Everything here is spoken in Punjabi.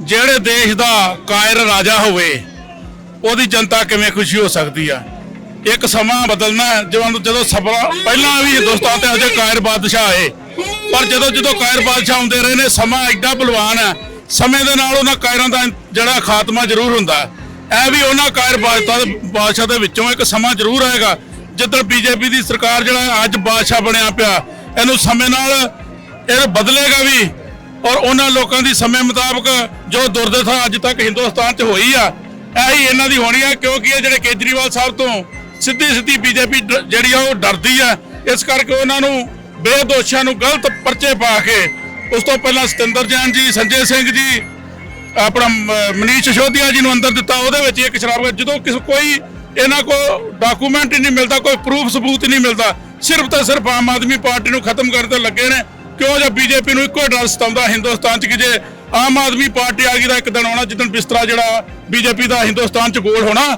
ਜਿਹੜੇ ਦੇਸ਼ ਦਾ ਕਾਇਰ ਰਾਜਾ ਹੋਵੇ, ਉਹਦੀ ਜਨਤਾ ਕਿਵੇਂ ਖੁਸ਼ੀ ਹੋ ਸਕਦੀ ਆ ਇੱਕ ਸਮਾਂ ਬਦਲਣਾ ਜਦੋਂ ਜਦੋਂ ਸਭਾ ਪਹਿਲਾਂ ਵੀ ਹਿੰਦੁਸਤਾਨ ਤੇ ਅਜੇ ਕਾਇਰ ਬਾਦਸ਼ਾਹ ਆਏ, ਪਰ ਜਦੋਂ ਜਦੋਂ ਕਾਇਰ ਬਾਦਸ਼ਾਹ ਆਉਂਦੇ ਰਹੇ ਨੇ, ਸਮਾਂ ਐਡਾ ਬਲਵਾਨ ਹੈ, ਸਮੇਂ ਦੇ ਨਾਲ ਉਹਨਾਂ ਕਾਇਰਾਂ ਦਾ ਜਿਹੜਾ ਖਾਤਮਾ ਜ਼ਰੂਰ ਹੁੰਦਾ ਹੈ। ਇਹ ਵੀ ਉਹਨਾਂ ਕਾਇਰ ਬਾਦਸ਼ਾਹ ਦੇ ਬਾਦਸ਼ਾਹ ਦੇ ਵਿੱਚੋਂ ਇੱਕ ਸਮਾਂ ਜ਼ਰੂਰ ਆਏਗਾ, ਜਿੱਦਣ ਬੀਜੇਪੀ ਦੀ ਸਰਕਾਰ ਜਿਹੜਾ ਅੱਜ ਬਾਦਸ਼ਾਹ ਬਣਿਆ ਪਿਆ, ਇਹਨੂੰ ਸਮੇਂ ਨਾਲ ਇਹ ਬਦਲੇਗਾ ਵੀ ਔਰ ਉਹਨਾਂ ਲੋਕਾਂ ਦੀ ਸਮੇਂ ਮੁਤਾਬਕ ਜੋ ਦੁਰਦਸ਼ਾ ਅੱਜ ਤੱਕ ਹਿੰਦੁਸਤਾਨ 'ਚ ਹੋਈ ਆ, ਇਹੀ ਇਹਨਾਂ ਦੀ ਹੋਣੀ ਆ, ਕਿਉਂਕਿ ਇਹ ਜਿਹੜੇ ਕੇਜਰੀਵਾਲ ਸਾਹਿਬ ਤੋਂ ਸਿੱਧੀ ਸਿੱਧੀ ਬੀਜੇਪੀ ਜਿਹੜੀ ਆ ਉਹ ਡਰਦੀ ਆ। ਇਸ ਕਰਕੇ ਉਹਨਾਂ ਨੂੰ ਬੇਦੋਸ਼ੀਆਂ ਨੂੰ ਗਲਤ ਪਰਚੇ ਪਾ ਕੇ, ਉਸ ਤੋਂ ਪਹਿਲਾਂ ਸਤਿੰਦਰ ਜੈਨ ਜੀ, ਸੰਜੇ ਸਿੰਘ ਜੀ, ਆਪਣਾ ਮਨੀਸ਼ ਸਿਸੋਦੀਆ ਜੀ ਨੂੰ ਅੰਦਰ ਦਿੱਤਾ, ਉਹਦੇ ਵਿੱਚ ਇੱਕ ਸ਼ਰਾਬ ਜਦੋਂ ਕਿਸ, ਕੋਈ ਇਹਨਾਂ ਕੋ ਡਾਕੂਮੈਂਟ ਹੀ ਨਹੀਂ ਮਿਲਦਾ, ਕੋਈ ਪ੍ਰੂਫ ਸਬੂਤ ਹੀ ਨਹੀਂ ਮਿਲਦਾ, ਸਿਰਫ ਤਾਂ ਸਿਰਫ ਆਮ ਆਦਮੀ ਪਾਰਟੀ ਨੂੰ ਖਤਮ ਕਰਨ ਤੇ ਲੱਗੇ ਨੇ। ਕਿਉਂ ਜੇ ਬੀਜੇਪੀ ਨੂੰ ਇੱਕੋ ਡਰ ਸਤਾਉਂਦਾ ਹਿੰਦੁਸਤਾਨ 'ਚ ਕਿ ਜੇ ਆਮ ਆਦਮੀ ਪਾਰਟੀ ਆ ਗਈ ਤਾਂ ਇੱਕ ਦਿਨ ਆਉਣਾ ਜਿੱਦਣ ਬਿਸਤਰਾ ਜਿਹੜਾ ਬੀਜੇਪੀ ਦਾ ਹਿੰਦੁਸਤਾਨ 'ਚ ਗੋਲ ਹੋਣਾ।